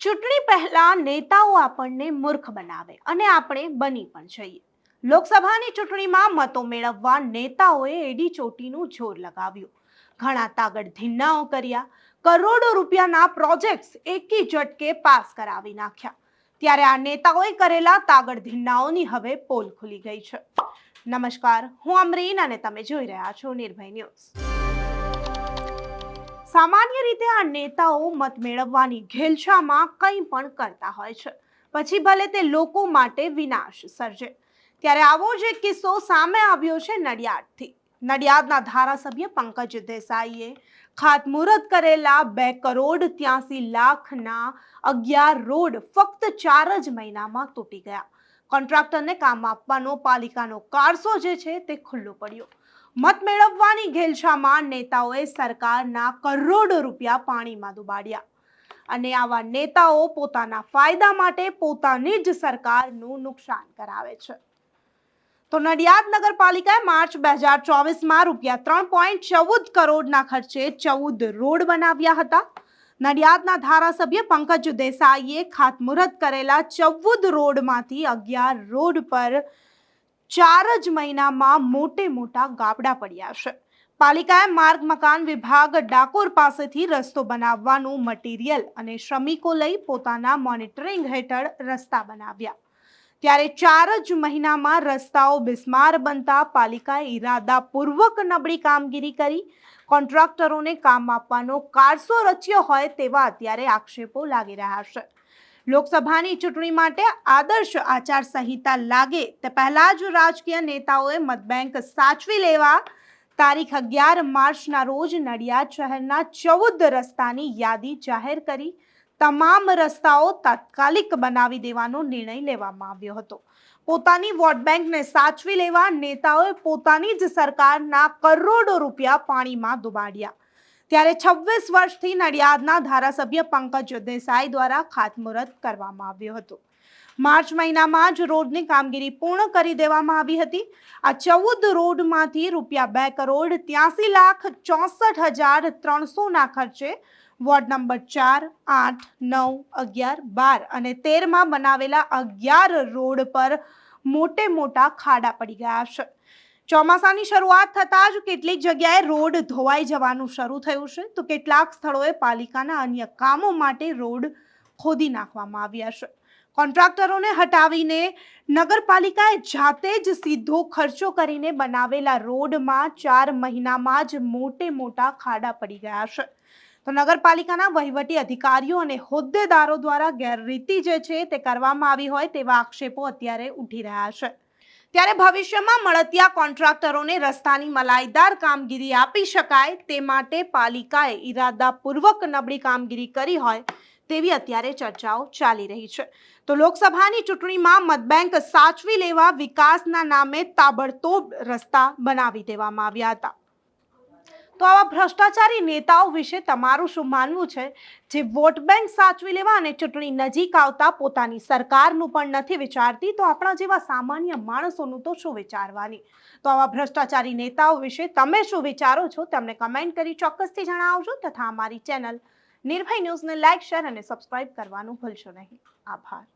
ચૂંટણીમાં નેતાઓ આપણને મૂર્ખ બનાવે અને આપણે બની પણ જઈએ. લોકસભાની ચૂંટણીમાં મતો મેળવવા નેતાઓએ એડી ચોટીનું જોર લગાવ્યું. ઘણા તાગડ ધીન્નાઓ કર્યા. કરોડો રૂપિયાના પ્રોજેક્ટ્સ એકી ઝટકે પાસ કરાવી નાખ્યા. ત્યારે આ નેતાઓએ કરેલા તાગડ ધીન્નાઓની હવે પોલ ખુલી ગઈ છે. નમસ્કાર, હું અમરીન અને તમે જોઈ રહ્યા છો નિર્ભય ન્યૂઝ. સામાન્ય રીતે આ નેતાઓ મત મેળવવાની ઘેલછામાં કંઈ પણ કરતા હોય છે. પછી ભલે તે લોકો માટે વિનાશ સર્જે. ત્યારે આવો જ એક કિસ્સો સામે આવ્યો છે નડિયાદથી. નડિયાદના ધારાસભ્ય પંકજ દેસાઈએ ખાતમુહૂર્ત કરેલા બે કરોડ ત્યાસી લાખના અગિયાર રોડ ફક્ત ચાર જ મહિનામાં તૂટી ગયા. કોન્ટ્રાક્ટરને કામ આપવાનો પાલિકાનો કારસો જે છે તે ખુલ્લો પડ્યો. મત મેળવવાની ઘેલછામાં નેતાઓએ સરકારના કરોડો રૂપિયા પાણીમાં ડુબાડ્યા. અને આવા નેતાઓ પોતાના ફાયદા માટે પોતાની જ સરકારનું નુકસાન કરાવે છે. તો નડિયાદ નગરપાલિકાએ માર્ચ બે હજાર ચોવીસમાં રૂપિયા ત્રણ પોઈન્ટ ચૌદ કરોડના ખર્ચે ચૌદ રોડ બનાવ્યા હતા. નડિયાદના ધારાસભ્ય પંકજ દેસાઈએ ખાતમુહૂર્ત કરેલા ચૌદ રોડમાંથી અગિયાર રોડ પર ચાર જ મહિનામાં મોટે મોટા ગાબડા પડ્યા છે. પાલિકાએ માર્ગ મકાન વિભાગ ડાકોર પાસેથી રસ્તો બનાવવાનું મટીરિયલ અને શ્રમિકો લઈ પોતાના મોનિટરિંગ હેઠળ રસ્તા બનાવ્યા. ત્યારે ચાર જ મહિનામાં રસ્તાઓ બિસ્માર બનતા પાલિકાએ ઈરાદાપૂર્વક નબળી કામગીરી કરી. કોન્ટ્રાક્ટરોને કામ આપવાનો કારસો રચ્યો હોય તેવા અત્યારે આક્ષેપો લાગી રહ્યા છે. લોકસભાની ચૂંટણી માટે આદર્શ આચારસંહિતા લાગે તે પહેલાં જ રાજકીય નેતાઓએ મતબેંક સાચવી લેવા તારીખ અગિયાર માર્ચના રોજ નડિયાદ શહેરના ચૌદ રસ્તાની યાદી જાહેર કરી. તમામ રસ્તાઓ તાત્કાલિક બનાવી દેવાનો નિર્ણય લેવામાં આવ્યો હતો. પોતાની વોટ બેંકને સાચવી લેવા નેતાઓએ પોતાની જ સરકારના કરોડો રૂપિયા પાણીમાં ડુબાડ્યા. ત્યારે છવ્વીસ વર્ષથી નડિયાદના ધારાસભ્ય પંકજ દેસાઈ દ્વારા ખાતમુહૂર્ત કરવામાં આવ્યું હતું. માર્ચ મહિનામાં જ રોડની કામગીરી પૂર્ણ કરી દેવામાં આવી હતી. આ ચૌદ રોડમાંથી રૂપિયા બે કરોડ ત્યાસી લાખ ચોસઠ હજાર ત્રણસોના ખર્ચે વોર્ડ નંબર ચાર, આઠ, નવ, અગિયાર, બાર અને તેરમાં બનાવેલા અગિયાર રોડ પર મોટે મોટા ખાડા પડી ગયા છે. ચોમાસાની શરૂઆત થતાં જ કેટલીક જગ્યાએ રોડ ધોવાઈ જવાનું શરૂ થયું છે. તો કેટલાક સ્થળોએ પાલિકાના અન્ય કામો માટે રોડ ખોદી નાખવામાં આવ્યા છે. કોન્ટ્રાક્ટરોને હટાવીને નગરપાલિકાએ જાતે જ સીધો ખર્ચો કરીને બનાવેલા રોડમાં ચાર મહિનામાં જ મોટે મોટા ખાડા પડી ગયા છે. તો નગરપાલિકાના વહીવટી અધિકારીઓ અને હોદ્દેદારો દ્વારા ગેરરીતિ જે છે તે કરવામાં આવી હોય તેવા આક્ષેપો અત્યારે ઉઠી રહ્યા છે. ત્યારે ભવિષ્યમાં મળતિયા કોન્ટ્રાક્ટરોને રસ્તાની મલાઈદાર કામગીરી આપી શકાય તે માટે પાલિકાએ ઈરાદાપૂર્વક નબળી કામગીરી કરી હોય તેવી અત્યારે ચર્ચાઓ ચાલી રહી છે. તો લોકસભાની ચૂંટણીમાં મતબેંક સાચવી લેવા વિકાસના નામે તાબડતોબ રસ્તા બનાવી દેવામાં આવ્યા હતા. તો આવા ભ્રષ્ટાચારી નેતાઓ વિશે તમારું શું માનવું છે? જે વોટ બેંક સાચવી લેવા અને ચૂંટણી નજીક આવતા પોતાની સરકારનું પણ નથી વિચારતી, તો આપણા જેવા સામાન્ય માણસોનું તો શું વિચારવાની? તો આવા ભ્રષ્ટાચારી નેતાઓ વિશે તમે શું વિચારો છો? તમને કમેન્ટ કરી ચોક્કસથી જણાવજો તથા અમારી ચેનલ નિર્ભય ન્યૂઝને લાઇક શેર અને સબસ્ક્રાઇબ કરવાનું ભૂલશો નહીં. આભાર.